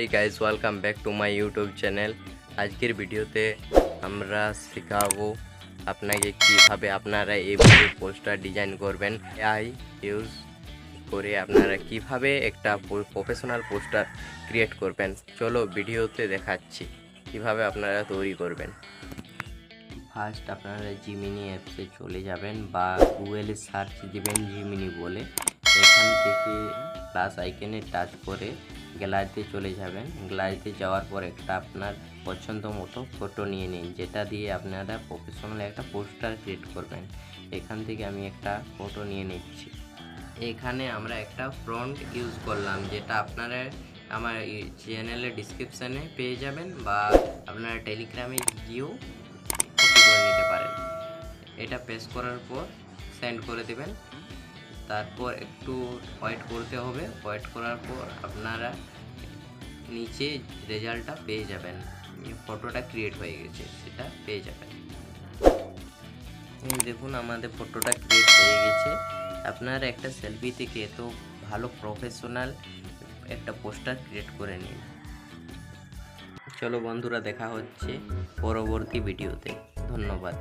এই guys welcome back to my YouTube channel আজকের ভিডিওতে আমরা শেখাবো আপনাকে কীভাবে আপনারা এইভাবে পোস্টার ডিজাইন করবেন। এআই ইউজ করে আপনারা কীভাবে একটা প্রফেশনাল পোস্টার ক্রিয়েট করবেন। চলো ভিডিওতে দেখাচ্ছি কীভাবে আপনারা তৈরি করবেন। ফার্স্ট আপনারা জিমিনি অ্যাপসে চলে যাবেন বা গুগলে সার্চ দিবেন জিমিনি বলে। এখান থেকে প্লাস আইকনে টাচ করে গ্যালারিতে চলে যাবেন। গ্যালারিতে যাওয়ার পর একটা আপনার পছন্দ মতো ফটো নিয়ে নিন, যেটা দিয়ে আপনারা প্রফেশনাল একটা পোস্টার ক্রিয়েট করবেন। এখান থেকে আমি একটা ফটো নিয়ে নিচ্ছি। এখানে আমরা একটা ফ্রন্ট ইউজ করলাম, যেটা আপনারা আমার চ্যানেলের ডিসক্রিপশানে পেয়ে যাবেন বা আপনারা টেলিগ্রামে গিয়েও কপি করে নিতে পারেন। এটা পেস্ট করার পর সেন্ড করে দেবেন। তারপর একটু ওয়েট করতে হবে। ওয়েট করার পর আপনারা নিচে রেজাল্টটা পেয়ে যাবেন। ফটোটা ক্রিয়েট হয়ে গেছে, সেটা পেয়ে যাবেন। দেখুন, আমাদের ফটোটা ক্রিয়েট হয়ে গেছে। আপনারা একটা সেলফি থেকে এত ভালো প্রফেশনাল একটা পোস্টার ক্রিয়েট করে নিন। চলো বন্ধুরা, দেখা হচ্ছে পরবর্তী ভিডিওতে ধন্যবাদ।